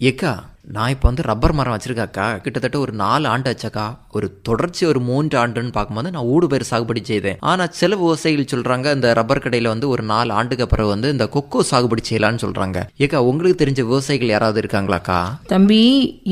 ஏக்கா நான் இப்போ வந்து ரப்பர் மரம் வச்சுருக்காக்கா கிட்டத்தட்ட ஒரு நாலு ஆண்டு ஆச்சாக்கா. ஒரு தொடர்ச்சி ஒரு மூன்று ஆண்டுன்னு பார்க்கும்போது நான் ஊடு பயிர் சாகுபடி செய்தேன். ஆனால் சில விவசாயிகள் சொல்கிறாங்க இந்த ரப்பர் கடையில் வந்து ஒரு நாலு ஆண்டுக்கு அப்புறம் வந்து இந்த கொக்கோ சாகுபடி செய்யலாம்னு சொல்கிறாங்க ஏக்கா உங்களுக்கு தெரிஞ்ச விவசாயிகள் யாராவது இருக்காங்களாக்கா? தம்பி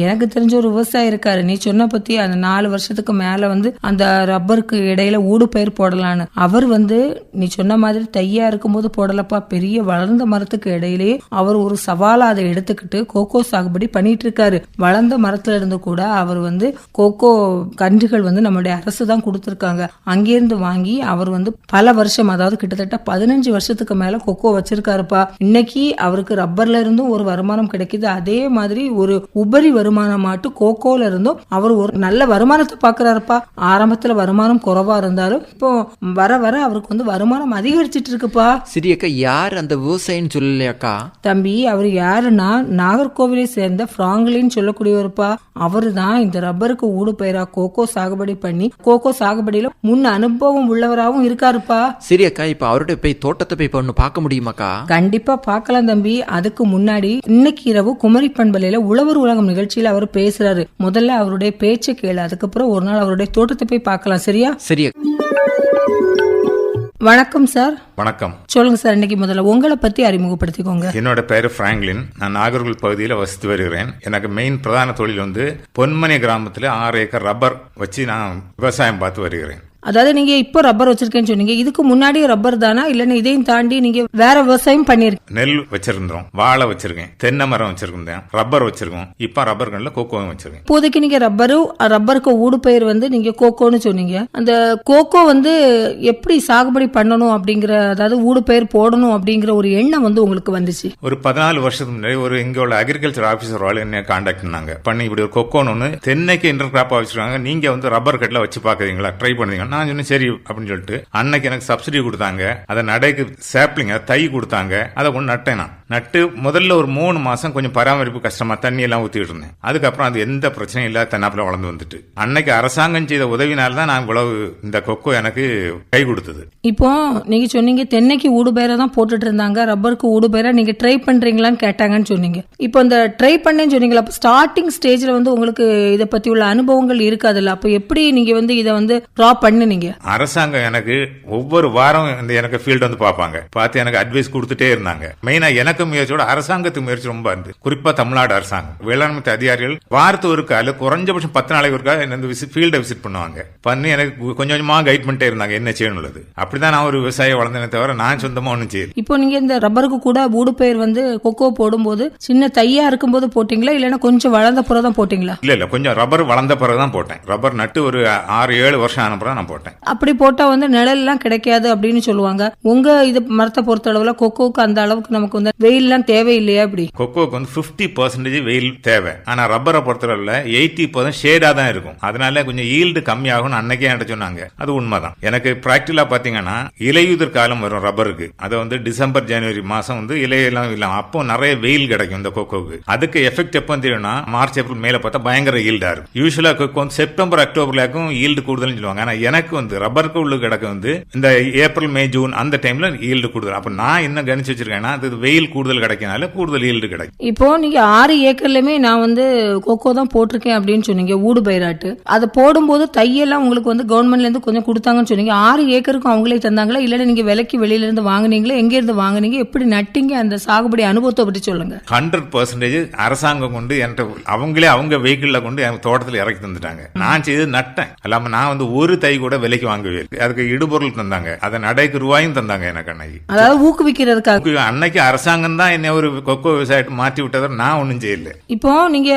எனக்கு தெரிஞ்ச ஒரு விவசாயி இருக்காரு. நீ சொன்ன பற்றி அந்த நாலு வருஷத்துக்கு மேலே வந்து அந்த ரப்பருக்கு இடையில ஊடு பயிர் போடலான்னு. அவர் வந்து நீ சொன்ன மாதிரி தையா இருக்கும்போது போடலப்பா. பெரிய வளர்ந்த மரத்துக்கு இடையிலேயே அவர் ஒரு சவாலாக அதை எடுத்துக்கிட்டு கொக்கோ சாகுபடி பண்ணிட்டு இருக்காரு வளர்ந்த மரத்துல இருந்து கூட அவர் வந்து கோகோ கன்றுகள் வந்து நம்மளுடைய அரசு தான் கொடுத்துருக்காங்க. அங்கிருந்து வாங்கி அவர் வந்து பல வருஷம் அதாவது கிட்டத்தட்ட பதினஞ்சு வருஷத்துக்கு மேல கொக்கோ வச்சிருக்காருப்பா. இன்னைக்கு அவருக்கு ரப்பர்ல இருந்தும் ஒரு வருமானம் கிடைக்குது. அதே மாதிரி ஒரு உபரி வருமானமாட்டு கோகோல இருந்தும் அவர் ஒரு நல்ல வருமானத்தை பாக்குறாருப்பா. ஆரம்பத்துல வருமானம் குறைவா இருந்தாலும் இப்போ வர வர அவருக்கு வந்து வருமானம் அதிகரிச்சிட்டு இருக்குப்பா. சரி அக்கா யார் அந்த விவசாயின்னு சொல்லலையாக்கா? தம்பி அவர் யாருன்னா நாகர்கோவிலை சேர்ந்த பிராங்கலின்னு சொல்லக்கூடியவருப்பா? அவரு தான் இந்த ரப்பருக்கு ஊடு பயிரா கோகோ சாகுபடி பண்ணி கோகோ சாகுபடியில முன் அனுபவம் உள்ளவராகவும் இருக்காருப்பா. சரி அக்கா இப்போ அவருடைய போய் தோட்டத்தை போய் ஒன்று பார்க்க முடியுமாக்கா? கண்டிப்பா பார்க்கலாம் தம்பி. அதுக்கு முன்னாடி இன்னைக்கு இரவு குமரி பண்பலையில உழவர் உலகம் நிகழ்ச்சியில அவர் பேசுறாரு. முதல்ல அவருடைய பேச்சை கேளு அதுக்கப்புறம் ஒரு நாள் அவருடைய தோட்டத்தை போய் பார்க்கலாம் சரியா? சரி அக்கா. வணக்கம் சார் வணக்கம். சொல்லுங்க சார் இன்னைக்கு முதல்ல. உங்களை பத்தி அறிமுகப்படுத்திக்கோங்க. என்னோட பேரு பிராங்க்லின். நான் நாகர்கோவில் பகுதியில் வசித்து வருகிறேன். எனக்கு மெயின் பிரதான தொழில் வந்து பொன்மணி கிராமத்தில் ஆறு ஏக்கர் ரப்பர் வச்சு நான் விவசாயம் பார்த்து வருகிறேன். அதாவது நீங்க இப்போ ரப்பர் வச்சிருக்கேன்னு சொன்னீங்க. இதுக்கு முன்னாடி ரப்பர் தானா? இல்லன்னா இதையும் தாண்டி நீங்க வேற விவசாயம் பண்ணிருக்கீங்க. நெல் வச்சிருந்தோம் வாழை வச்சிருக்கேன் தென்னை மரம் வச்சிருந்தேன் ரப்பர் வச்சிருக்கோம் இப்போ ரப்பர் கண்ணில் கோகோவும் வச்சிருக்கேன். இப்போதைக்கு நீங்க ரப்பரும் ரப்பருக்கு ஊடு பயிர் வந்து நீங்க கோகோன்னு சொன்னீங்க. அந்த கோகோ வந்து எப்படி சாகுபடி பண்ணணும் அப்படிங்கிற அதாவது ஊடு பயிர் போடணும் அப்படிங்கிற ஒரு எண்ணம் வந்து உங்களுக்கு வந்துச்சு. ஒரு பதினாலு வருஷத்துக்கு முன்னாடி ஒரு இங்க உள்ள அக்ரிகல்ச்சர் ஆபீசர் வாழ் என்ன காண்டாக்ட் பண்ணாங்க. பண்ணி இப்படி ஒரு கொக்கோன்னு தென்னைக்கு இன்டர் கிராப் வச்சிருக்காங்க. நீங்க வந்து ரப்பர் கட்டில் வச்சு பாக்குறீங்களா ட்ரை பண்ணுறீங்க நான் சொன்னேன் சரி அப்படின்னு சொல்லிட்டு. அன்னைக்கு எனக்கு சப்சிடி கொடுத்தாங்க. அதை நடைக்கு சாப்ளிங்க தை கொடுத்தாங்க. அதை கொண்டு நட்டேன் நான். நட்டு முதல்ல ஒரு மூணு மாசம் கொஞ்சம் பராமரிப்பு கஷ்டமா தண்ணி எல்லாம் ஊத்திட்டு இருந்தேன் அதுக்கப்புறம் அது எந்த பிரச்சனையும் இல்லாத தன்னாப்புல வளர்ந்து வந்துட்டு. அன்னைக்கு அரசாங்கம் செய்த உதவினால தான் நான் இவ்வளவு இந்த கொக்கோ எனக்கு கை கொடுத்தது. இப்போ நீங்க சொன்னீங்க தென்னைக்கு ஊடு பயிரை தான் போட்டுட்டு இருந்தாங்க ரப்பருக்கு ஊடு பயிரை நீங்க ட்ரை பண்றீங்களான்னு கேட்டாங்கன்னு சொன்னீங்க. இப்போ இந்த ட்ரை பண்ணேன்னு சொன்னீங்களா அப்போ ஸ்டார்டிங் ஸ்டேஜ்ல வந்து உங்களுக்கு இதை பத்தி உள்ள அனுபவங்கள் இருக்காதுல்ல? அப்போ எப்படி நீங்க வந்து இதை வந்து ட்ராப் பண்ணுனீங்க? அரசாங்கம் எனக்கு ஒவ்வொரு வாரம் இந்த எனக்கு ஃபீல்டு வந்து பார்ப்பாங்க. பார்த்து எனக்கு அட்வைஸ் கொடுத்துட்டே இருந்தாங்க. மெயினா எனக்கு முயற்சியோட அரசாங்கத்து முயற்சி ரொம்ப இருந்து குறிப்பா தமிழ்நாடு அரசாங்கம். வேளாண்மை அதிகாரிகள் வாரத்து ஒரு கால குறைஞ்சபட்சம் பத்து நாளைக்கு ஒருக்கா என்ன ஃபீல்டை விசிட் பண்ணுவாங்க. பண்ணி எனக்கு கொஞ்சம் கொஞ்சமா கைட் பண்ணிட்டே இருந்தாங்க. என்ன செய்யணுள்ளது அப்படிதான் நான் ஒரு விவசாயி வளர்ந்தேனே தவிர நான் சொந்தமா ஒன்றும் செய்யல. இப்போ நீங்க இந்த ரப்பருக்கு கூட ஊடு பயிர் வந்து கொக்கோ போடும்போது சின்ன தையா இருக்கும்போது போட்டீங்களா? இல்லைன்னா கொஞ்சம் வளர்ந்த பிறகு தான் போட்டீங்களா? இல்ல இல்ல. கொஞ்சம் ரப்பர் வளர்ந்த பிறகு தான் போட்டேன். ரப்பர் நட்டு ஒரு ஆறு ஏழு வருஷம் ஆன பிறகு நான் போட்டேன். அப்படி போட்டா வந்து நிழல் எல்லாம் கிடைக்காது அப்படின்னு சொல்லுவாங்க. உங்க இது மரத்தை பொறுத்த அளவுல கொக்கோக்கு அந்த அளவுக்கு நமக்கு வந்து வெயில் எல்லாம் தேவையில்லையா அப்படி? கொக்கோக்கு வந்து 50% பர்சன்டேஜ் வெயில் தேவை. ஆனா ரப்பரை பொறுத்தவரையில எயிட்டி பர்சன்ட் ஷேடா தான் இருக்கும். அதனால கொஞ்சம் ஈல்டு கம்மியாகும்னு அன்னைக்கே என்கிட்ட சொன்னாங்க. அது உண்மைதான். எனக்கு பிராக்டிகலா பாத்தீங்கன்னா இலையுதிர் காலம் வரும் ரப்பருக்கு. அதை வந்து டிசம்பர் ஜனவரி மாசம் வந்து இலையெல்லாம் இல்லாம அப்போ நிறைய வெயில் கிடைக்கும் இந்த கொக்கோக்கு அதுக்கு எஃபெக்ட் எப்போ தெரியும்னா மார்ச் ஏப்ரல் மேல பார்த்தா பயங்கர ஈல்டா இருக்கும். யூஸ்வலா கொக்கோ வந்து செப்டம்பர் அக்டோபர்லக்கும் ஈல்டு கூடுதல்னு சொல்லுவாங்க. ஆனா எனக்கு வந்து ரப்பருக்கு உள்ள கிடக்கு வந்து இந்த ஏப்ரல் மே ஜூன் அந்த டைம்ல ஈல்டு கூடுதல். அப்ப நான் என்ன கணிச்சு வச்சிருக்கேன்னா அது வெயில் கூடுதல் கிடைக்கனால கூடுதல் ஈல்டு கிடைக்கும். இப்போ நீங்க ஆறு ஏக்கர்லயுமே நான் வந்து கொக்கோ தான் போட்டிருக்கேன் அப்படின்னு சொன்னீங்க ஊடு பயிராட்டு. அதை போடும்போது தையெல்லாம் உங்களுக்கு வந்து கவர்மெண்ட்ல இருந்து கொஞ்சம் கொடுத்தாங்கன்னு சொன்னீங்க. ஆறு ஏக்கருக்கும் அவங்களே தந்தாங்களா? இல்லைன்னா நீங்க விலைக்கு வெளியில இருந்து வாங்குனீங்களா? எங்க இருந்து வாங்குனீங்க? எப்படி நட்டீங்க? அந்த சாகுபடி அனுபவத்தை பற்றி சொல்லுங்க. ஹண்ட்ரட் பர்சன்டேஜ் அரசாங்கம் கொண்டு என்கிட்ட அவங்களே அவங்க வெஹிக்கிள்ல கொண்டு என் தோட்டத்தில் இறக்கி தந்துட்டாங்க. நான் செய்து நட்டேன். அல்லாம நான் வந்து ஒரு தை கூட விலைக்கு வாங்கவே இல்லை. அதுக்கு இடுபொருள் தந்தாங்க. அதை நடைக்கு ரூபாயும் தந்தாங்க எனக்கு அன்னைக்கு. அதாவது ஊக்குவிக்கிறதுக்காக. அன்னைக்கு அரசாங்கம் தான் என்னை ஒரு கொக்கோ விவசாயத்தை மாற்றி விட்டதை நான் ஒன்றும் செய்யல. இப்போ நீங்க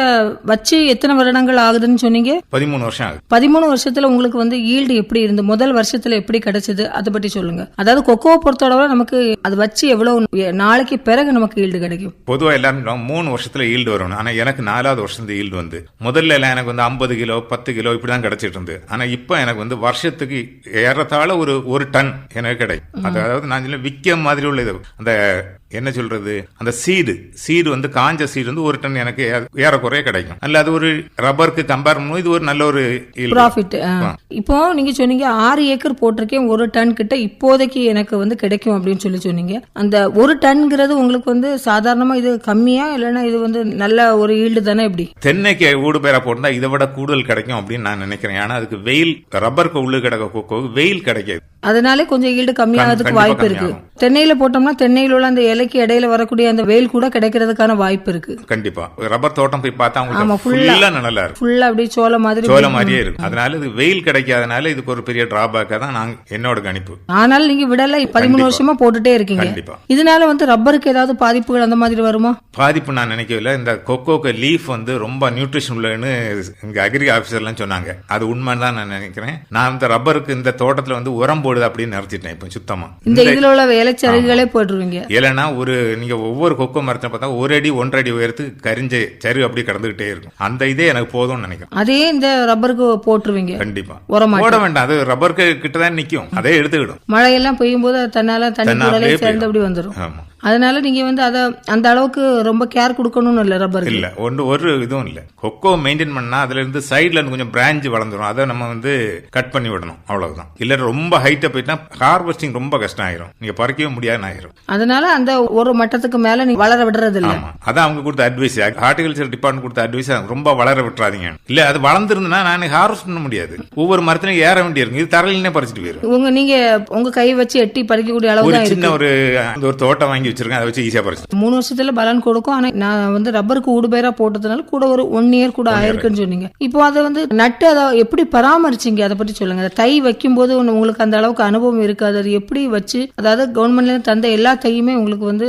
வச்சு எத்தனை வருடங்கள் ஆகுதுன்னு சொன்னீங்க? பதிமூணு வருஷம் ஆகுது. பதிமூணு வருஷத்துல உங்களுக்கு வந்து ஈல்டு எப்படி இருந்து முதல் வருஷத்துல எப்படி கிடைச்சது அதை பற்றி சொல்லுங்க. அதாவது கொக்கோவை பொறுத்தளவு நமக்கு அது வச்சு எவ்வளவு நாளைக்கு பிறகு நமக்கு ஈல்டு கிடைக்கும்? பொதுவா எல்லாரும் மூணு வருஷத்துல ஈல்டு வரணும் ஆனா எனக்கு நாலாவது வருஷம் ஈல்டு வந்து. முதல்ல எல்லாம் எனக்கு வந்து ஐம்பது கிலோ பத்து கிலோ இப்படி தான் கிடைச்சிட்டு இருந்து ஆனா இப்போ எனக்கு வந்து வருஷத்துக்கு ஏறத்தாழ ஒரு ஒரு டன் எனக்கு கிடைக்கும். அதாவது நான் சொல்ல விற்க மாதிரி உள்ள இது. அந்த என்ன சொல்றது? அந்த சீடு. சீடு வந்து காஞ்ச சீடு வந்து ஒரு டன் எனக்கு ஏ- ஏறக்குறைய கிடைக்கும். அல்ல அது ஒரு ரப்பருக்கு கம்பேர் பண்ணும்போது இது ஒரு நல்ல ஒரு. ப்ராஃபிட் இப்போ நீங்க சொன்னீங்க ஆறு ஏக்கர் போட்டிருக்கேன் ஒரு டன் கிட்ட இப்போதைக்கு எனக்கு வந்து கிடைக்கும் அப்படின்னு சொல்லி சொன்னீங்க. அந்த ஒரு டன்ங்கிறது உங்களுக்கு வந்து சாதாரணமா இது கம்மியா இல்லைன்னா இது வந்து நல்ல ஒரு ஈல்டு தானே எப்படி தென்னைக்கு ஊடு பேரா போட்டிருந்தா இதை விட கூடுதல் கிடைக்கும் அப்படின்னு நான் நினைக்கிறேன். ஆனா அதுக்கு வெயில் ரப்பருக்கு உள்ளு கிடக்க வெயில் கிடைக்காது. அதனாலே கொஞ்சம் ஈல்டு கம்மியாகிறதுக்கு வாய்ப்பு இருக்கு. தென்னையில போட்டோம்னா தென்னையில உள்ள அந்த இலைக்கு இடையில வரக்கூடிய அந்த வெயில் கூட கிடைக்கிறதுக்கான வாய்ப்பு இருக்கு. கண்டிப்பா. ரப்பர் தோட்டம் போய் பார்த்தா உங்களுக்கு. ஃபுல்லா நல்லா இருக்கும். ஃபுல்லா அப்படியே சோள மாதிரி சோள மாதிரியே இருக்கும். அதனால இது வெயில் கிடைக்காதனால இதுக்கு ஒரு பெரிய டிராபேக்கா தான் நான் என்னோட கணிப்பு. ஆனாலும் நீங்க விடல பதிமூணு. வருஷமா போட்டுட்டே இருக்கீங்க. கண்டிப்பா. இதனால வந்து ரப்பருக்கு ஏதாவது பாதிப்புகள் அந்த மாதிரி வருமா? பாதிப்பு நான் நினைக்கவில்லை. இந்த கொக்கோக்கு லீஃப் வந்து ரொம்ப நியூட்ரிஷன் உள்ளன்னு இங்க அக்ரி ஆபீசர்லாம் சொன்னாங்க. அது உண்மைன்னு தான் நான் நினைக்கிறேன். நான் இந்த ரப்பருக்கு இந்த தோட்டத்துல வந்து உரம் போடுது அப்படின்னு நிறுத்திட்டேன் இப்போ சுத்தமா. இந்த இதுல உள்ள இலைச்சருகளே போட்டுருவீங்க. இல்லைன்னா ஒரு நீங்க ஒவ்வொரு கொக்கோ மரத்தை பார்த்தா ஒரு அடி ஒன்றரை அடி உயரத்துக்கு கரிஞ்ச சரு அப்படி கடந்துகிட்டே இருக்கும். அந்த இதே எனக்கு போதும்னு நினைக்கிறேன். அதே இந்த ரப்பருக்கு போட்டுருவீங்க. கண்டிப்பா. போட வேண்டாம். அது ரப்பருக்கு கிட்ட தான் நிக்கும். அதே எடுத்துக்கிடும். மழையெல்லாம் பெய்யும் போது தன்னால தண்ணி சேர்ந்து. அப்படி வந்துரும். ஆமா. அதனால நீங்க வந்து அத அந்த அளவுக்கு ரொம்ப கேர் கொடுக்கணும்னு இல்ல ரப்பருக்கு இல்ல ஒன்று ஒரு இதுவும் இல்ல. கொக்கோ மெயின்டைன் பண்ணா அதுல இருந்து சைடுல கொஞ்சம் பிரான்ச் வளர்ந்துரும். அதை நம்ம வந்து கட் பண்ணி விடணும். அவ்வளவுதான். இல்ல ரொம்ப ஹைட்டா போயிட்டா ஹார்வெஸ்டிங் ரொம்ப கஷ்டம் ஆயிரும் நீங்க பறிக்கவே முடியாதுன்னு ஆயிரும் அதனால அந்த ஒரு மட்டத்துக்கு மேல நீங்க வளர விடுறது இல்ல ஆமா. அதான் அவங்க கொடுத்த அட்வைஸ் ஹார்டிகல்ச்சர் டிபார்ட்மெண்ட் கொடுத்த அட்வைஸ் ரொம்ப வளர விட்டுறாதீங்க. இல்ல அது வளர்ந்துருந்தா நான் ஹார்வெஸ்ட் பண்ண முடியாது. ஒவ்வொரு மரத்திலையும் ஏற வேண்டியிருக்கும் இது தரையிலே பறிச்சுட்டு போயிரும். உங்க நீங்க உங்க கை வச்சு எட்டி பறிக்கக்கூடிய அளவு சின்ன ஒரு அந்த ஒரு தோட்டம் வாங்கி வச்சிருக்கேன் அதை வச்சு ஈஸியா பறிச்சு மூணு வருஷத்துல பலன் கொடுக்கும். ஆனா நான் வந்து ரப்பருக்கு ஊடுபயிரா போட்டதுனால கூட ஒரு ஒன் இயர் கூட ஆயிருக்குன்னு சொன்னீங்க. இப்போ அதை வந்து நட்டு அதை எப்படி பராமரிச்சீங்க? அதை பத்தி சொல்லுங்க. அதை தை வைக்கும் போது உங்களுக்கு அந்த அளவுக்கு அனுபவம் இருக்காது. அது எப்படி வச்சு அதாவது கவர்மெண்ட்ல தந்த எல்லா தையுமே உங்களுக்கு வந்து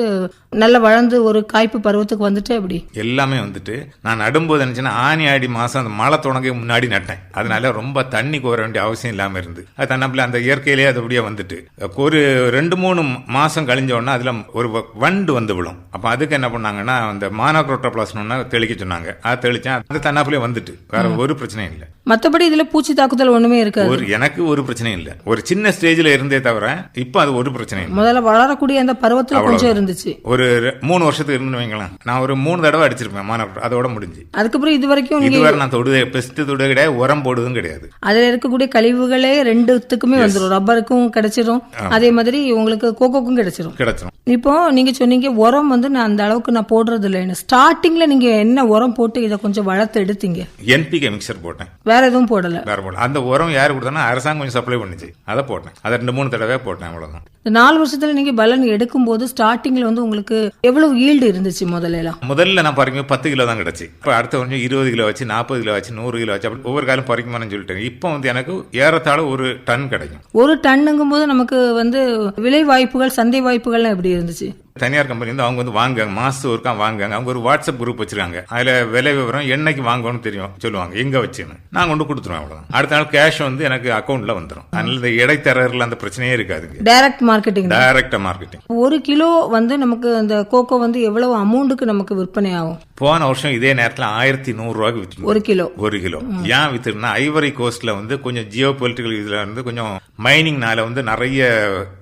நல்ல வளர்ந்து ஒரு காய்ப்பு பருவத்துக்கு வந்துட்டு அப்படி எல்லாமே வந்துட்டு நான் நடும்போது நினைச்சேன்னா ஆனி ஆடி மாசம் அந்த மழை தொடங்க முன்னாடி நட்டேன். அதனால ரொம்ப தண்ணி கோர வேண்டிய அவசியம் இல்லாம இருந்து. அது தன்னப்பில் அந்த இயற்கையிலேயே அது அப்படியே வந்துட்டு. ஒரு ரெண்டு மூணு மாசம் கழிஞ்ச உடனே அதுல ஒரு வண்டு வந்து விழும். அப்ப அதுக்கு என்ன பண்ணாங்கன்னா அந்த மானோக்ரோட்டோபிளாஸ்னு தெளிக்க சொன்னாங்க. அது தெளிச்சேன் அது தன்னாப்பிலே வந்துட்டு. வேற ஒரு பிரச்சனையும் இல்லை. மத்தபடி இதுல பூச்சி தாக்குதல் ஒண்ணுமே இருக்காது. ஒரு எனக்கு ஒரு பிரச்சனையும் இல்லை. ஒரு சின்ன ஸ்டேஜ்ல இருந்தே தவிர இப்போ அது ஒரு பிரச்சனையும் முதல்ல வளரக்கூடிய அந்த பருவத்துல கொஞ்சம். இருந்துச்சு. ஒரு ரெ- மூணு வருஷத்துக்கு இருந்து வைங்களேன். நான் ஒரு மூணு தடவை அடிச்சிருப்பேன் மானோக்ரோ அதோட முடிஞ்சு. அதுக்கப்புறம் இது வரைக்கும் இதுவரை நான் தொடுதே பெஸ்ட் தொடு கிடையாது உரம் போடுவதும் கிடையாது. அதுல இருக்கக்கூடிய கழிவுகளே ரெண்டுத்துக்குமே வந்துரும். ரப்பருக்கும் கிடைச்சிரும். அதே மாதிரி உங்களுக்கு கோகோக்கும் கிடைச்சிரும். கிடைச்சிரும். இப்போ நீங்க சொன்னீங்க உரம் வந்து நான் அந்த அளவுக்கு நான் போடுறது இல்லைன்னு ஸ்டார்டிங்ல நீங்க என்ன உரம் போட்டு இதை கொஞ்சம் வளர்த்து எடுத்தீங்க? என்பிகே மிக்சர் போட்டேன். வேற எதுவும் போடல. வேற போடல. அந்த உரம் யாரு கொடுத்தானா அரசாங்கம் கொஞ்சம் சப்ளை பண்ணுச்சு. அதை போட்டேன். அதை ரெண்டு மூணு தடவை போட்டேன் அவ்வளவுதான். நாலு வருஷத்துல நீங்க பலன் எடுக்கும் போது ஸ்டார்டிங்ல வந்து உங்களுக்கு எவ்வளவு ஈல்டு இருந்துச்சு முதல்ல? எல்லாம் முதல்ல நான் பறிக்கும் பத்து கிலோ தான் கிடைச்சு. இப்போ அடுத்த கொஞ்சம் இருபது கிலோ வச்சு நாற்பது கிலோ வச்சு நூறு கிலோ வச்சு அப்படி ஒவ்வொரு காலம் பறிக்குமான்னு சொல்லிட்டேன். இப்போ வந்து எனக்கு ஏறத்தாழ ஒரு டன் கிடைக்கும். ஒரு டன்னுங்கும் போது நமக்கு வந்து விலை வாய்ப்புகள் சந்தை வாய்ப்புகள்லாம் எப்படி இருந்துச்சு? தனியார் கம்பெனி வந்து அவங்க வந்து வாங்குவாங்க மாசம் ஒருக்கா வாங்குவாங்க அவங்க ஒரு வாட்ஸ்அப் குரூப் வச்சிருக்காங்க. அதுல விலை விவரம் என்னைக்கு வாங்கணும்னு தெரியும் சொல்லுவாங்க. எங்க வச்சுன்னு. நான் கொண்டு கொடுத்துருவேன் அவ்வளவுதான். அடுத்த நாள் கேஷ் வந்து எனக்கு அக்கௌண்ட்ல வந்துடும் அதனால இந்த இடைத்தரகர்கள் அந்த பிரச்சனையே இருக்காதுங்க டைரக்ட் மார்க்கெட்டிங் டைரக்டா மார்க்கெட்டிங் ஒரு கிலோ வந்து நமக்கு அந்த கோகோ வந்து எவ்வளவு அமௌண்ட்டுக்கு நமக்கு விற்பனை ஆகும்? போன வருஷம் இதே நேரத்துல ஆயிரத்தி நூறு ரூபாய்க்கு விற்று ஒரு கிலோ. ஒரு கிலோ. ஏன் வித்துருன்னா ஐவரி கோஸ்ட்ல வந்து கொஞ்சம் ஜியோ பொலிட்டிக்கல் இதுல வந்து கொஞ்சம் மைனிங்னால வந்து நிறைய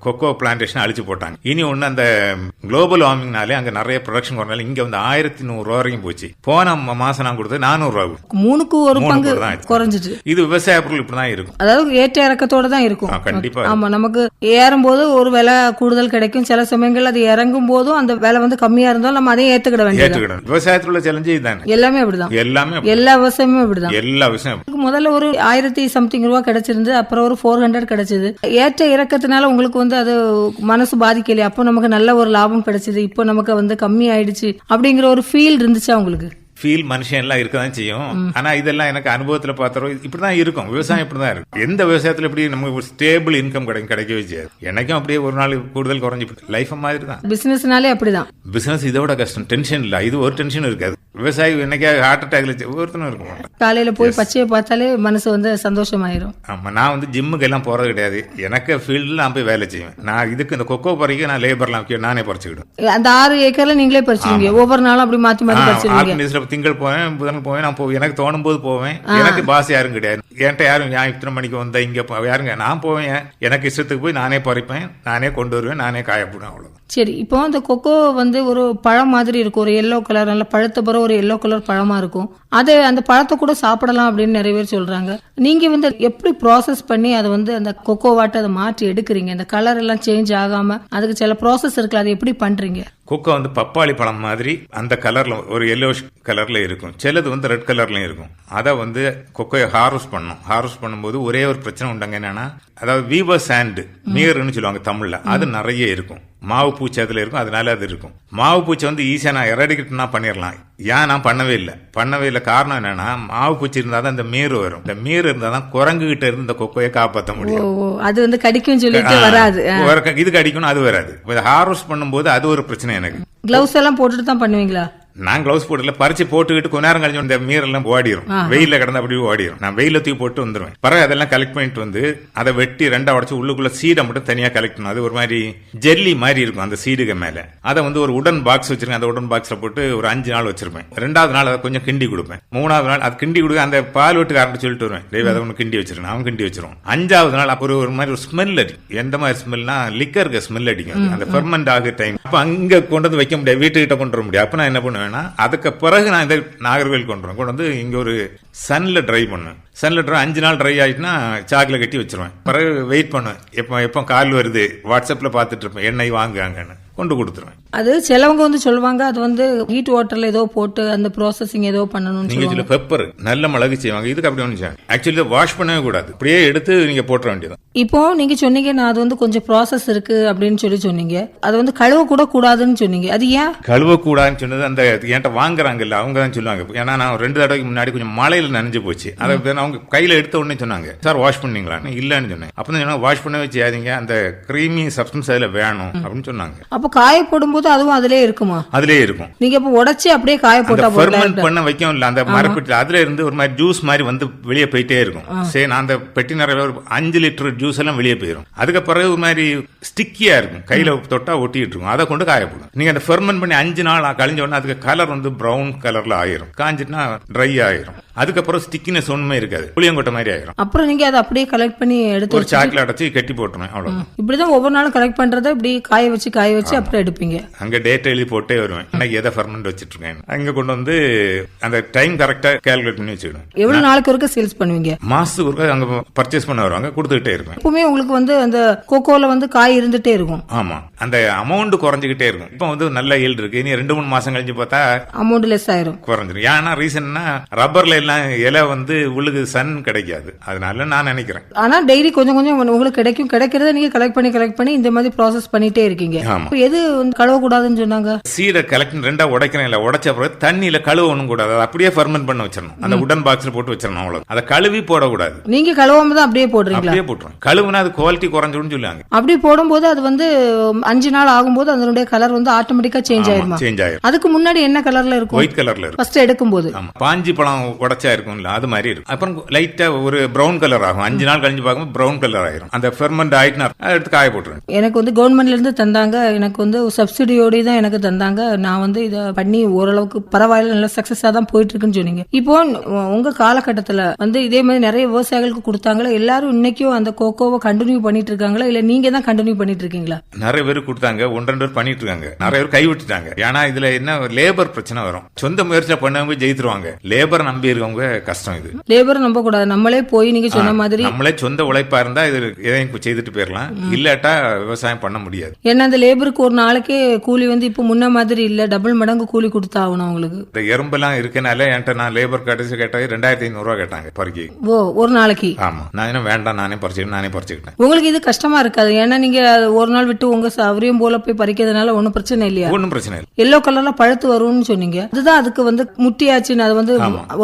கொக்கோ பிளான்டேஷன் அழிச்சு போட்டாங்க. இனி ஒண்ணு அந்த குளோபல் வார்மிங்னாலே அங்க நிறைய ப்ரொடக்ஷன் குறைனால இங்க வந்து ஆயிரத்தி நூறு ரூபா வரைக்கும் போச்சு. போன ம- மாசம் நான் கொடுத்தது நானூறு ரூபா மூணுக்கு ஒரு பங்கு தான். குறைஞ்சிட்டு. இது விவசாய பொருள் இப்படிதான் இருக்கும். அதாவது ஏற்ற இறக்கத்தோட தான் இருக்கும். ஆ, கண்டிப்பா ஆமா நமக்கு ஏறும்போது ஒரு விலை கூடுதல் கிடைக்கும். சில சமயங்கள் அது இறங்கும் போதும் அந்த விலை வந்து கம்மியா இருந்தாலும் நம்ம அதையும் ஏத்துக்கிட வேண்டியது ஏற்றுக்கிடணும் விவசாயத்துல உள்ள சேலஞ்சு இதுதானே. எல்லாமே அப்படிதான். எல்லாமே. எல்லா விவசாயமும் அப்படிதான். எல்லா விஷயம் உங்களுக்கு முதல்ல ஒரு ஆயிரத்தி சம்திங் ரூபா கிடைச்சிருந்து அப்புறம் ஒரு ஃபோர் ஹண்ட்ரட் கிடைச்சது. ஏற்ற இறக்கத்தினால உங்களுக்கு வந்து அது மனசு பாதிக்கலையே. அப்போ நமக்கு நல்ல ஒரு லாபம் கிடைச்சது இப்போ நமக்கு வந்து கம்மி ஆயிடுச்சு அப்படிங்கிற ஒரு ஃபீல் இருந்துச்சா உங்களுக்கு? ஃபீல் மனுஷன் எல்லாம் இருக்கதான் செய்யும். ஆனா இதெல்லாம் எனக்கு அனுபவத்துல பார்த்தோம் இப்படிதான் இருக்கும். விவசாயம் இப்படிதான் இருக்கும் எந்த விவசாயத்துல இப்படி நமக்கு ஒரு ஸ்டேபிள் இன்கம் கிடைக்கும் கிடைக்கவே செய்யாது. எனக்கும் அப்படியே ஒரு நாள் கூடுதல் குறைஞ்சு லைஃப் மாதிரி தான் பிசினஸ்னாலே அப்படிதான். பிசினஸ் இதோட கஷ்டம். டென்ஷன் இல்ல. இது ஒரு டென்ஷன் இருக்காது. விவசாயி என்னைக்கா ஹார்ட் அட்டாக்ல ஒவ்வொருத்தனும் இருக்க மாட்டான் காலையில போய் பச்சையை பார்த்தாலே மனசு வந்து சந்தோஷமாயிரும். ஆமா நான் வந்து ஜிம்முக்கு எல்லாம் போறது கிடையாது. எனக்கு ஃபீல்டில் நான் போய் வேலை செய்வேன். நான் இதுக்கு இந்த கொக்கோ பறிக்க நான் லேபர்லாம் நானே பறிச்சுக்கிடும் அந்த ஆறு ஏக்கர்ல நீங்களே பறிச்சிருவீங்க ஒவ்வொரு நாளும் அப்படி மாத்தி மாத்தி பறிச்சிருவீங்க ஆர்கனைஸ்ல திங்கள் போவேன் புதன் போவேன் நான் போவேன் எனக்கு தோணும் போது போவேன் எனக்கு பாஸ் யாரும் கிடையாது. என்கிட்ட யாரும் நான் இத்தனை மணிக்கு வந்த இங்க யாருங்க? நான் போவேன். எனக்கு இஷ்டத்துக்கு போய் நானே பறிப்பேன் நானே கொண்டு வருவேன் நானே காயப்படுவேன் அவ்வளவுதான். சரி இப்போ அந்த கொக்கோ வந்து ஒரு பழம் மாதிரி இருக்கும். ஒரு எல்லோ கலர் நல்ல பழுத்த பிறகு ஒரு எல்லோ கலர் பழமா இருக்கும். அது அந்த பழத்தை கூட சாப்பிடலாம் அப்படின்னு நிறைய பேர் சொல்றாங்க. நீங்க வந்து எப்படி ப்ராசஸ் பண்ணி அதை வந்து அந்த கொக்கோ வாட்டை அதை மாற்றி எடுக்கிறீங்க? அந்த கலர் எல்லாம் சேஞ்ச் ஆகாம அதுக்கு சில ப்ராசஸ் இருக்குல்ல அதை எப்படி பண்றீங்க? கொக்கோ வந்து பப்பாளி பழம் மாதிரி அந்த கலர்ல ஒரு எல்லோஷ் கலர்ல இருக்கும். சிலது வந்து ரெட் கலர்லயும் இருக்கும். அதை வந்து கொக்கோயை ஹார்வெஸ்ட் பண்ணணும். ஹார்வெஸ்ட் பண்ணும்போது ஒரே ஒரு பிரச்சனை உண்டாங்க என்னன்னா அதாவது வீவர் சாண்ட் மீர்னு சொல்லுவாங்க தமிழ்ல அது நிறைய இருக்கும். மாவு பூச்சி அதுல இருக்கும் அதனால அது இருக்கும். மாவு பூச்சி வந்து ஈஸியா நான் எரடிக்கிட்டுனா பண்ணிடலாம் ஏன் நான் பண்ணவே இல்லை? பண்ணவே இல்லை. காரணம் என்னன்னா மாவு பூச்சி இருந்தால் தான் இந்த மீர் வரும். இந்த மீர் இருந்தால் தான் குரங்கு கிட்ட இருந்து இந்த கொக்கோயை காப்பாற்ற முடியும். அது வந்து கடிக்கும் சொல்லிட்டு வராது. வர- இதுக்கு அடிக்கணும் அது வராது. ஹார்வெஸ்ட் பண்ணும்போது அது ஒரு பிரச்சனை எனக்கு. கிளவுஸ் எல்லாம் போட்டுட்டு தான் பண்ணுவீங்களா? நான் கிளவுஸ் போடல பறிச்சு போட்டுக்கிட்டு கொஞ்ச நேரம் கழிஞ்சு இந்த மீரெல்லாம் ஓடிடும் வெயில கிடந்து அப்படியே ஓடிடும் நான் வெயில தூக்கி போட்டு வந்துருவேன். பிறகு அதெல்லாம் கலெக்ட் பண்ணிட்டு வந்து அதை வெட்டி ரெண்டா உடச்சு உள்ளுக்குள்ள சீடை மட்டும் தனியா கலெக்ட் பண்ணணும். அது ஒரு மாதிரி ஜெல்லி மாதிரி இருக்கும் அந்த சீடுக மேல. அதை வந்து ஒரு உடன் பாக்ஸ் வச்சிருக்கேன். அந்த உடன் பாக்ஸ்ல போட்டு ஒரு அஞ்சு நாள் வச்சிருப்பேன். ரெண்டாவது நாள் அதை கொஞ்சம் கிண்டி கொடுப்பேன். மூணாவது நாள் அது கிண்டி கொடுக்க அந்த பால் வீட்டுக்காரன் சொல்லிட்டு வருவேன். தெய்வம் அதை ஒன்று கிண்டி வச்சிருக்கேன் அவன் கிண்டி வச்சிருவான். அஞ்சாவது நாள் அப்புறம் ஒரு மாதிரி ஒரு ஸ்மெல் அடிக்கும் எந்த மாதிரி ஸ்மெல்னா லிக்கருக்கு ஸ்மெல் அடிக்கும். அந்த ஃபெர்மெண்ட் ஆகுற டைம் அப்ப அங்க கொண்டு வந்து வைக்க முடியாது. வீட்டுக்கிட்ட கொண்டு வர முடியாது. அப்ப நான் என்ன வேணாம் அதுக்கு பிறகு நான் இந்த நாகர்கோவில் கொண்டு வரேன் கொண்டு வந்து இங்கே ஒரு சனில் ட்ரை பண்ணுவேன். சனில் ட்ரை அஞ்சு நாள் ட்ரை ஆகிட்டுனா சாக்கில் கட்டி வச்சுருவேன். பிறகு வெயிட் பண்ணுவேன். எப்போ எப்போ கால் வருது? வாட்ஸ்அப்பில் பார்த்துட்டு இருப்பேன். எண்ணெய் வாங்குவாங்கன்னு கொண்டு கொடுத்துருவேன். அது சிலவங்க வந்து சொல்லுவாங்க அது வந்து ஹீட் வாட்டர்ல ஏதோ போட்டு அந்த ப்ராசஸிங் ஏதோ பண்ணணும்னு நீங்க சொல்ல பெப்பர் நல்ல மிளகு செய்வாங்க. இதுக்கு அப்படி ஒன்று ஆக்சுவலி வாஷ் பண்ணவே கூடாது. அப்படியே எடுத்து நீங்க போட்டுற வேண்டியது இப்போ நீங்க சொன்னீங்க நான் அது வந்து கொஞ்சம் ப்ராசஸ் இருக்கு அப்படின்னு சொல்லி சொன்னீங்க. அது வந்து கழுவ கூட கூடாதுன்னு சொன்னீங்க. அது ஏன்? கழுவக்கூடாதுன்னு சொன்னது அந்த என்கிட்ட வாங்குறாங்கல்ல அவங்க தான் சொல்லுவாங்க. ஏன்னா நான் ரெண்டு தடவைக்கு முன்னாடி கொஞ்சம் மழையில நனைஞ்சு போச்சு. அதை அவங்க கையில எடுத்த உடனே சொன்னாங்க சார் வாஷ் பண்ணீங்களான்னு? இல்லன்னு சொன்னேன். அப்ப தான் சொன்னாங்க வாஷ் பண்ணவே செய்யாதீங்க. அந்த கிரீமி சப்ஸ்டன்ஸ் அதுல வேணும். அப்படின்னு சொன்னாங்க. அப்ப காய போடும்போது அதுவும் அதுலயே இருக்குமா? அதுலயே இருக்கும். நீங்க இப்ப உடைச்சு அப்படியே காய போட்டா ஃபெர்மெண்ட் பண்ண வைக்கவும் இல்ல அந்த மரப்பெட்டில அதுல இருந்து ஒரு மாதிரி ஜூஸ் மாதிரி வந்து வெளியே போயிட்டே இருக்கும். சரி நான் அந்த பெட்டி நிறைய ஒரு அஞ்சு லிட்டர் ஜூஸ் எல்லாம் வெளியே போயிடும் அதுக்கு பிறகு ஒரு மாதிரி ஸ்டிக்கியா இருக்கும். கையில தொட்டா ஒட்டிட்டு இருக்கும். அதை கொண்டு காயப்படும் நீங்க அந்த ஃபெர்மெண்ட் பண்ணி அஞ்சு நாள் கழிஞ்ச உடனே அதுக்கு கலர் வந்து பிரவுன் கலர்ல ஆயிரும். காஞ்சிட்டுனா ட்ரை ஆயிரும். அதுக்கப்புறம் ஸ்டிக்கினஸ் ஒண்ணுமே இருக்காது. புளியங்கொட்டை மாதிரி ஆயிரும். அப்புறம் நீங்க அதை அப்படியே கலெக்ட் பண்ணி எடுத்து ஒரு சாக்கில் அடைச்சு கட்டி போட்டுருவேன். அவ்வளவு இப்படிதான் ஒவ்வொரு நாளும் கலெக்ட் பண்றதை இப்படி காய வச்சு காய வச்சு அப்புறம் எடுப்பீங்க. அங்க டேட் எழுதி போட்டே வருவேன். இன்னைக்கு எதை ஃபெர்மெண்ட் வச்சிட்டு இருக்கேன் அங்க கொண்டு வந்து அந்த டைம் கரெக்டா கால்குலேட் பண்ணி வச்சுக்கிடுவேன் எவ்வளவு நாளுக்கு ஒருக்க சேல்ஸ் பண்ணுவீங்க? மாசத்துக்கு ஒருக்கா அங்க பர்ச்சேஸ் பண்ண வருவாங்க. கொடுத்துக்கிட்டே இருப்பேன். எப்பவுமே உங்களுக்கு வந்து அந்த கோகோல வந்து காய் இருந்துட்டே இருக்கும். ஆமா. அந்த அமௌண்ட் குறைஞ்சிக்கிட்டே இருக்கும். இப்போ வந்து நல்ல yield இருக்கு. இனி ரெண்டு மூணு மாசம் கழிஞ்சு பார்த்தா அமௌண்ட் லெஸ் ஆயிரும். குறைஞ்சிரும். ஏன்னா ரீசன்னா ரப்பர்ல எல்லாம் இலை வந்து உள்ளுக்கு சன் கிடைக்காது. அதனால நான் நினைக்கிறேன். ஆனா டெய்லி கொஞ்சம் கொஞ்சம் உங்களுக்கு கிடைக்கும். கிடைக்கிறத நீங்க கலெக்ட் பண்ணி கலெக்ட் பண்ணி இந்த மாதிரி ப்ராசஸ் பண்ணிட்டே இருக்கீங்க. எது வந்து கழுவ கூடாதுன்னு சொன்னாங்க? சீடை கலெக்ட் ரெண்டா உடைக்கிறேன் இல்ல உடைச்ச பிறகு தண்ணியில கழுவணும் கூடாது. அதை அப்படியே ஃபெர்மெண்ட் பண்ண வச்சிடணும். அந்த உடன் பாக்ஸ்ல போட்டு வச்சிடணும் அவ்வளவு அதை கழுவி போடக்கூடாது. நீங்க கழுவாம தான் அப்படியே போடுறீங்களா? அப்படியே போட்டுரும். கழுவுனா அது குவாலிட்டி குறைஞ்சிடும்னு சொல்லுவாங்க. அப்படி போடும்போது அது வந்து அஞ்சு நாள் ஆகும்போது அதனுடைய கலர் வந்து ஆட்டோமேட்டிக்கா சேஞ்ச் ஆயிருமா? சேஞ்ச் ஆயிரும். அதுக்கு முன்னாடி என்ன கலர்ல இருக்கும்? ஒயிட் கலர்ல இருக்கும். ஃபர்ஸ்ட் எடுக்கும்போது. ஆமா. பாஞ்சி பழம் உடைச்சா இருக்கும்ல அது மாதிரி இருக்கும். அப்புறம் லைட்டா ஒரு பிரவுன் கலர் ஆகும். அஞ்சு நாள் கழிஞ்சு பார்க்கும்போது பிரவுன் கலர் ஆயிரும். அந்த ஃபெர்மெண்ட் ஆயிட்டுனா எடுத்து காய போட்டுருவேன் எனக்கு வந்து கவர்மெண்ட்ல இருந்து தந்தாங்க. எனக்கு வந்து சப்சிடியோட தான் எனக்கு தந்தாங்க. நான் வந்து இதை பண்ணி ஓரளவுக்கு பரவாயில்ல நல்ல சக்சஸா தான் போயிட்டு இருக்குன்னு சொன்னீங்க. இப்போ உங்க காலகட்டத்துல வந்து இதே மாதிரி நிறைய விவசாயிகளுக்கு கொடுத்தாங்களா? எல்லாரும் இன்னைக்கும் அந்த கோகோவை கண்டினியூ பண்ணிட்டு இருக்காங்களா? இல்ல நீங்க தான் கண்டினியூ பண்ணிட்டு இருக்கீங்களா? நிறைய பேர் கொடுத்தாங்க. ஒன்று ரெண்டு பேர் பண்ணிட்டு இருக்காங்க. நிறைய பேர் கைவிட்டுட்டாங்க. ஏன்னா இதுல என்ன லேபர் பிரச்சனை வரும். சொந்த முயற்சியில பண்ணவங்க ஜெயித்துருவாங்க. லேபர் நம்பி இருக்கவங்க கஷ்டம் இது. லேபர் நம்ப கூடாது நம்மளே போய் நீங்க சொன்ன மாதிரி நம்மளே சொந்த உழைப்பா இருந்தா இது எதையும் செய்துட்டு போயிடலாம் இல்லாட்டா விவசாயம் பண்ண முடியாது. ஏன்னா அந்த லேபருக்கு ஒரு நாளைக்கே கூலி வந்து இப்போ முன்ன மாதிரி இல்ல. டபுள் மடங்கு கூலி கொடுத்தாகணும் அவங்களுக்கு. இந்த எறும்பெல்லாம் இருக்கனால என்கிட்ட நான் லேபர் கடைசி கேட்டாங்க ரெண்டாயிரத்தி ஐநூறு ரூபா கேட்டாங்க பறிக்கை. ஓ ஒரு நாளைக்கு? ஆமா. நான் என்ன வேண்டாம் நானே பறிச்சுக்கிட்டேன் நானே பறிச்சுக்கிட்டேன். உங்களுக்கு இது கஷ்டமா இருக்காது. ஏன்னா நீங்க ஒரு நாள் விட்டு உங்க சௌரியம் போல போய் பறிக்கிறதுனால ஒன்றும் பிரச்சனை இல்லையா? ஒன்றும் பிரச்சனை இல்லை. எல்லோ கலர்ல பழுத்து வரும்னு சொன்னீங்க. அதுதான் அதுக்கு வந்து முட்டியாச்சுன்னு அது வந்து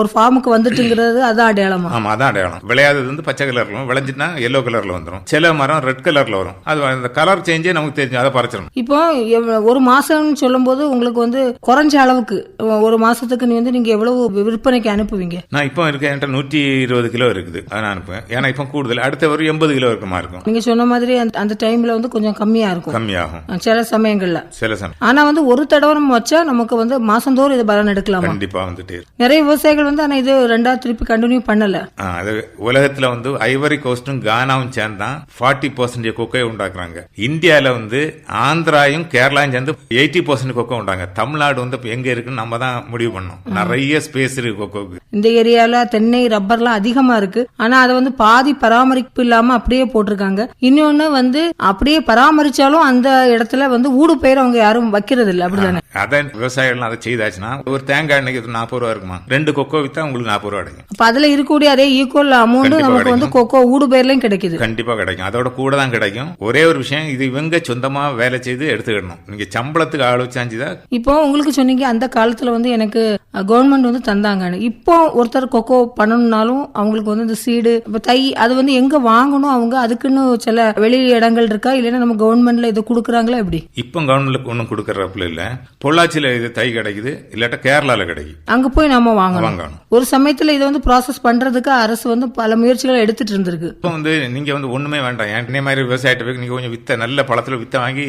ஒரு ஃபார்முக்கு வந்துட்டுங்கிறது அதான் அடையாளமா? ஆமா அதான் அடையாளம். விளையாதது வந்து பச்சை கலர்ல விளைஞ்சிட்டுனா எல்லோ கலர்ல வந்துடும் சில மரம் ரெட் கலர்ல வரும். அது அந்த கலர் சேஞ்சே நமக்கு தெரிஞ்சு அதை பறிச்சிடணும். இப்போ எவ்வ- ஒரு மாசம்னு சொல்லும்போது உங்களுக்கு வந்து குறைஞ்ச அளவுக்கு ஒரு மாசத்துக்கு நீ வந்து நீங்க எவ்வளவு விற்பனைக்கு அனுப்புவீங்க? நான் இப்போ இருக்க என்கிட்ட நூற்றி இருபது கிலோ இருக்குது. அதை நான் அனுப்புவேன். ஏன்னா இப்போ கூடுதல் அடுத்த ஒரு எண்பது கிலோ இருக்குமா இருக்கும். நீங்க சொன்ன மாதிரி அந்த- டைம்ல வந்து கொஞ்சம் கம்மியா இருக்கும். கம்மியாகும். சில சமயங்கள்ல. சில சமயம். ஆனா வந்து ஒரு தடவை நம்ம வச்சா நமக்கு வந்து மாசந்தோறும் இது பலன் எடுக்கலாமா? கண்டிப்பா வந்துட்டே. நிறைய விவசாயிகள் வந்து ஆனா இது ரெண்டாவது திருப்பி கண்டினியூ பண்ணல. அது உலகத்துல வந்து ஐவரி கோஸ்டும் கானாவும் சேர்ந்தான். ஃபார்ட்டி பர்சன்டேஜ் கொக்கையை உண்டாக்குறாங்க. இந்தியால வந்து ஆந்திரா ஆந்திராயும் கேரளாயும் சேர்ந்து எயிட்டி பர்சன்ட் கொக்கோ உண்டாங்க. தமிழ்நாடு வந்து எங்க இருக்குன்னு நம்ம தான் முடிவு பண்ணோம். நிறைய ஸ்பேஸ் இருக்கு கொக்கோக்கு இந்த ஏரியால தென்னை ரப்பர்லாம் அதிகமா இருக்கு. ஆனா அதை வந்து பாதி பராமரிப்பு இல்லாம அப்படியே போட்டிருக்காங்க. இன்னொன்னு வந்து அப்படியே பராமரிச்சாலும் அந்த இடத்துல வந்து ஊடு பயிர் அவங்க யாரும் வைக்கிறது இல்ல அப்படிதானே அதை விவசாயிகள் அதை செய்தாச்சுன்னா ஒரு தேங்காய் இன்னைக்கு நாற்பது ரூபா இருக்குமா? ரெண்டு கொக்கோ வித்தா உங்களுக்கு நாற்பது ரூபா கிடைக்கும். அப்ப அதுல இருக்கக்கூடிய அதே ஈக்குவல் அமௌண்ட் நமக்கு வந்து கொக்கோ ஊடு பயிர்லயும் கிடைக்குது. கண்டிப்பா கிடைக்கும். அதோட கூட தான் கிடைக்கும். ஒரே ஒரு விஷயம் இது இவங்க சொந்தமா வேலை செய்து எடுத்துக்கிடணும் நீங்க சம்பளத்துக்கு ஆள் வச்சாஞ்சுதான் இப்போ உங்களுக்கு சொன்னீங்க அந்த காலத்துல வந்து எனக்கு கவர்மெண்ட் வந்து தந்தாங்கன்னு. இப்போ ஒருத்தர் கொக்கோ பண்ணணும்னாலும் அவங்களுக்கு வந்து இந்த சீடு இப்ப தை அது வந்து எங்க வாங்கணும் அவங்க? அதுக்குன்னு சில வெளி இடங்கள் இருக்கா? இல்லைன்னா நம்ம கவர்மெண்ட்ல இது கொடுக்குறாங்களா எப்படி? இப்போ கவர்மெண்ட்ல ஒன்றும் கொடுக்கறப்பல இல்ல. பொள்ளாச்சியில இது தை கிடைக்குது இல்லாட்டா கேரளால கிடைக்கும் அங்க போய் நம்ம வாங்கணும். ஒரு சமயத்துல இதை வந்து ப்ராசஸ் பண்றதுக்கு அரசு வந்து பல முயற்சிகளை எடுத்துட்டு இருந்திருக்கு. இப்போ வந்து நீங்க வந்து ஒண்ணுமே வேண்டாம். என்னைய மாதிரி விவசாயிட்ட போய் நீங்க கொஞ்சம் வித்த நல்ல பழத்துல வித்த வாங்கி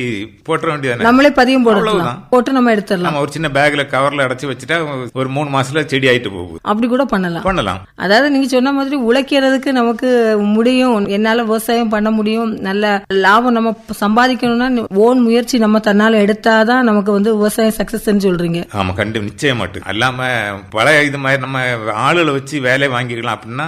போட்டுற வேண்டியதானே நம்மளே பதியம் போடலாம். போட்டு நம்ம எடுத்துடலாம். ஒரு சின்ன பேக்ல கவர்ல அடைச்சு வச்சுட்டா ஒரு மூணு மாசத்துல செடி ஆயிட்டு போகுது. அப்படி கூட பண்ணலாம். பண்ணலாம். அதாவது நீங்க சொன்ன மாதிரி உழைக்கிறதுக்கு நமக்கு முடியும். என்னால விவசாயம் பண்ண முடியும். நல்ல லாபம் நம்ம சம்பாதிக்கணும்னா ஓன் முயற்சி நம்ம தன்னால எடுத்தாதான் நமக்கு வந்து விவசாயம் சக்சஸ் சொல்றீங்க. ஆமா கண்டிப்பா. நிச்சயமாட்டு அல்லாம பழைய இது மாதிரி நம்ம ஆளுகளை வச்சு வேலையை வாங்கிக்கலாம் அப்படின்னா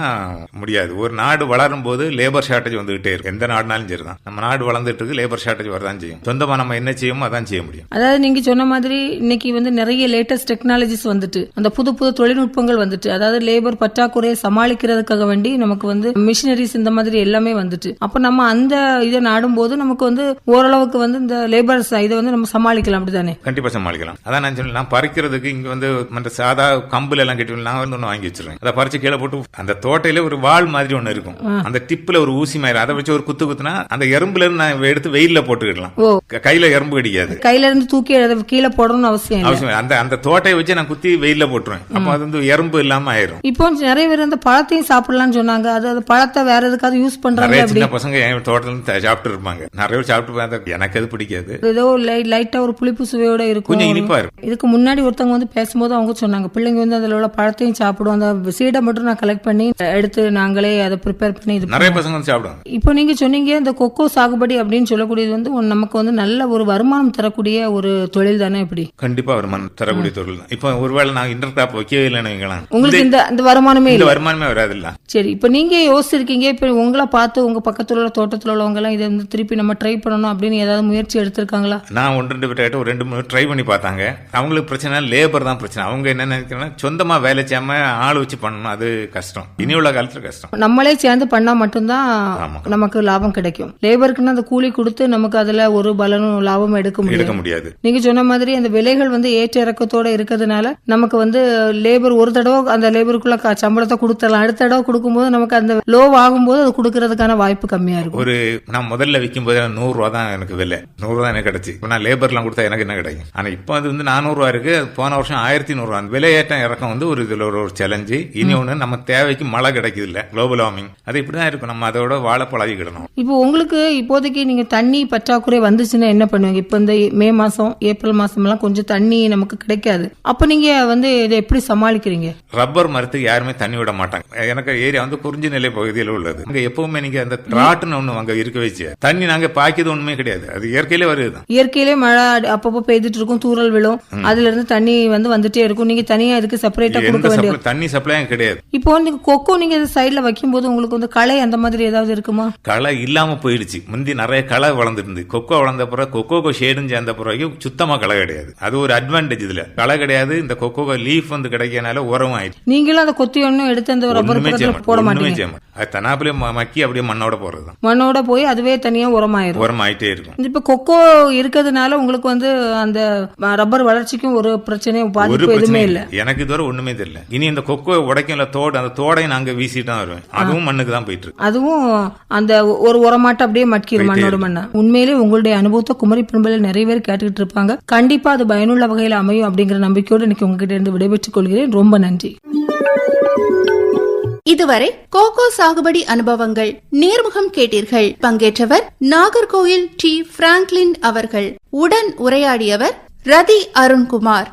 முடியாது. ஒரு நாடு வளரும் போது லேபர் ஷார்டேஜ் வந்துகிட்டே இருக்கும். எந்த நாடுனாலும் சரிதான். நம்ம நாடு வளர்ந்துட்டு இருக்கு லேபர் ஷார்டேஜ் வரதான் செய்யும். சொந்தமா நம்ம என்ன செய்யுமோ அதான் செய்ய முடியும். அதாவது நீங்க சொன்ன மாதிரி இன்னைக்கு வந்து நிறைய லேட்டஸ்ட் டெக்னாலஜிஸ் வந்துட்டு அந்த புது புது தொழில்நுட்பங்கள் வந்துட்டு அதாவது லேபர் பற்றாக்குறையை சமாளிக்கிறதுக்காக வேண்டி நமக்கு வந்து மிஷினரிஸ் இந்த மாதிரி எல்லாமே வந்துட்டு. அப்ப நம்ம அந்த இதை நாடும் போது நமக்கு வந்து ஓரளவுக்கு வந்து இந்த லேபர்ஸ் இதை வந்து நம்ம சமாளிக்கலாம் அப்படிதானே கண்டிப்பா சமாளிக்கலாம். அதான் நான் நான் பறிக்கிறதுக்கு இங்க வந்து மற்ற சாதா கம்புல எல்லாம் கட்டி நான் வந்து ஒண்ணு வாங்கி வச்சிருக்கேன் அதை பறிச்சு கீழே போட்டு அந்த தோட்டையில ஒரு வாள் மாதிரி ஒண்ணு இருக்கும். அந்த டிப்ல ஒரு ஊசி மாதிரி அதை வச்சு ஒரு குத்து குத்துனா அந்த எறும்புல இருந்து நான் எடுத்து வெயில்ல போட்டுக்கிடலாம். க- கையில எறும்பு கடிக்காது. கையில இருந்து தூக்கி கீழே போடணும்னு அவசியம் அவசியம். அந்த அந்த தோட்டையை வச்சு நான் குத்தி வெயில்ல போட்டுருவேன். அப்போ அது வந்து எறும்பு இல்லாம ஆயிரும். இப்போ நிறைய பேர் அந்த பழத்தையும் சாப்பிடலாம்னு சொன்னாங்க. அது அது பழத்தை வேற எதுக்காவது யூஸ் பண்றாங்க சின்ன பசங்க என் தோட்டத்துல சாப்பிட்டு இருப்பாங்க. நிறைய பேர் சாப்பிட்டு எனக்கு அது பிடிக்காது. ஏதோ லைட்டா ஒரு புளிப்பு சுவையோட இருக்கும். கொஞ்சம் இனிப்பா இருக்கும். இதுக்கு முன்னாடி ஒருத்தவங்க வந்து பேசும்போது அவங்க சொன்னாங்க பிள்ளைங்க வந்து அதுல உள்ள பழத்தையும் சாப்பிடும். அந்த சீடை மட்டும் நான் கலெக்ட் பண்ணி எடுத்து நாங்களே அதை ப்ரிப்பேர் பண்ணி இது நிறைய பசங்க வந்து சாப்பிடுவாங்க. இப்போ நீங்க சொன்னீங்க இந்த கொக்கோ சாகுபடி அப்படின்னு சொல்லக்கூடியது வந்து நமக்கு வந்து நல்ல ஒரு வருமானம் தரக்கூடிய ஒரு தொழில் தானே இப்படி? கண்டிப்பா வருமானம் தரக்கூடிய தொழில் தான். இப்போ ஒருவேளை நான் இன்டர் கிராப் வைக்கவே இல்லைன்னு உங்களுக்கு இந்த இந்த வருமானமே இல்லை. வருமானமே வராதுல்ல. சரி இப்போ நீங்க யோசிச்சிருக்கீங்க இப்போ உங்களை பார்த்து உங்க பக்கத்துல உள்ள தோட்டத்துல உள்ளவங்க எல்லாம் இதை வந்து திருப்பி நம்ம ட்ரை பண்ணணும் அப்படின்னு ஏதாவது முயற்சி எடுத்திருக்காங்களா? நான் ஒன்று ரெண்டு பேர்ட்ட ஒரு ரெண்டு மூணு ட்ரை பண்ணி பார்த்தாங்க. அவங்களுக்கு பிரச்சனை லேபர் தான் பிரச்சனை. அவங்க என்ன நினைக்கிறாங்கன்னா சொந்தமா வேலை செய்யாம ஆள் வச்சு பண்ணணும் அது கஷ்டம். இனி உள்ள காலத்துல கஷ்டம். நம்மளே சேர்ந்து பண்ணா மட்டும்தான். நமக்கு லாபம் கிடைக்கும். லேபருக்குன்னு அந்த கூலி கொடுத்து நமக்கு அதுல ஒரு பலனும் லாபம் எடுக்க முடியாது. நீங்க சொன்ன மாதிரி அந்த விலைகள் வந்து ஏற்ற இறக்கத்தோட இருக்கிறதுனால நமக்கு வந்து லேபர் ஒரு தடவை அந்த லேபருக்குள்ள சம்பளத்தை கொடுத்துடலாம். அடுத்த தடவை கொடுக்கும்போது நமக்கு அந்த லோ ஆகும்போது அது கொடுக்கறதுக்கான வாய்ப்பு கம்மியா இருக்கும். ஒரு நான் முதல்ல விற்கும் போது நூறு ரூபா தான் எனக்கு விலை. நூறு ரூபா எனக்கு கிடைச்சு. இப்போ நான் லேபர்லாம் கொடுத்தா எனக்கு என்ன கிடைக்கும்? ஆனா இப்போ அது வந்து நானூறு ரூபா இருக்கு. போன வருஷம் ஆயிரத்தி நூறுரூவா. அந்த விலையேற்றம் இறக்கம் வந்து ஒரு இதுல ஒரு சேலஞ்சு இனி ஒன்று நம்ம தேவைக்கு மழை கிடைக்குது இல்ல குளோபல் வார்மிங் அது இப்படிதான் இருக்கும். நம்ம அதோட வாழ பழகிக்கிடணும் இப்போ உங்களுக்கு இப்போதைக்கு நீங்க தண்ணி பற்றாக்குறை வந்துச்சுன்னா என்ன பண்ணுவீங்க? இப்போ இந்த மே மாசம் ஏப்ரல் மாசம் எல்லாம் கொஞ்சம் தண்ணி நமக்கு கிடைக்காது. அப்ப நீங்க வந்து இதை எப்படி சமாளிக்கிறீங்க? ரப்பர் மரத்துக்கு யாருமே தண்ணி விட மாட்டாங்க. எனக்கு ஏரியா வந்து குறிஞ்சி நிலை பகுதியில் உள்ளது. அங்க எப்பவுமே நீங்க அந்த ராட்டுன்னு ஒண்ணு அங்க இருக்க வச்சு தண்ணி நாங்க பாய்க்கிறது ஒண்ணுமே கிடையாது. அது இயற்கையிலே வருதுதான். இயற்கையிலே மழை அப்பப்போ பெய்துட்டு இருக்கும் தூறல் விழும். அதுல இருந்து தண்ணி வந்து வந்துட்டே இருக்கும். நீங்க தனியா இதுக்கு செப்பரேட்டா கொடுக்க வேண்டிய தண்ணி சப்ளையும் கிடையாது. இப்போ வந்து கொக்கோ நீங்க சைடுல வைக்கும்போது உங்களுக்கு வந்து களை அந்த மாதிரி ஏதாவது இருக்குமா? களை இல்லாம போயிடுச்சு. முந்தி நிறைய களை வளர்ந்துருந்து கொக்கோ வளர்ந்த பிறகு கொக்கோகோ ஷேடுன்னு சேர்ந்த பிறகு சுத்தமா களை கிடையாது. அது ஒரு அட்வான்டேஜ் இதுல. களை கிடையாது இந்த கொக்கோகோ லீஃப் வந்து கிடைக்கனால உரம் ஆயிடுச்சு. நீங்களும் அந்த கொத்தி ஒண்ணும் எடுத்து அந்த ரப்பர் போட மாட்டீங்க. அது தனாப்பிலே மக்கி அப்படியே மண்ணோட போறதுதான் மண்ணோட போய் அதுவே தனியா உரமாயிரும். உரம் ஆயிட்டே இருக்கும். இப்ப கொக்கோ இருக்கிறதுனால உங்களுக்கு வந்து அந்த ரப்பர் வளர்ச்சிக்கும் ஒரு பிரச்சனையும் பாதிப்பு எதுவுமே இல்ல. எனக்கு இதுவரை ஒண்ணுமே தெரியல. இனி இந்த கொக்கோ உடைக்கல தோடு அந்த தோடையும் நாங்க வீசிட்டு தான் வருவேன். அதுவும் மண்ணுக்கு தான் போயிட்டு இருக்கு. அதுவும் அந்த ஒரு உரமாட்டம் அப்படியே மட்கிரும் மண்ணோட மண்ணா. உண்மையிலே உங்களுடைய அனுபவத்தை குமரி பண்புல நிறைய பேர் கேட்டுக்கிட்டு இருப்பாங்க. கண்டிப்பா அது பயனுள்ள வகையில் அமையும் அப்படிங்கிற நம்பிக்கையோடு இன்னைக்கு உங்ககிட்ட இருந்து விடைபெற்றுக் கொள்கிறேன். ரொம்ப நன்றி. இதுவரை கோகோ சாகுபடி அனுபவங்கள் நேர்முகம் கேட்டீர்கள். பங்கேற்றவர் நாகர்கோயில் டி. பிராங்க்லின் அவர்கள். உடன் உரையாடியவர் ரதி அருண்குமார்.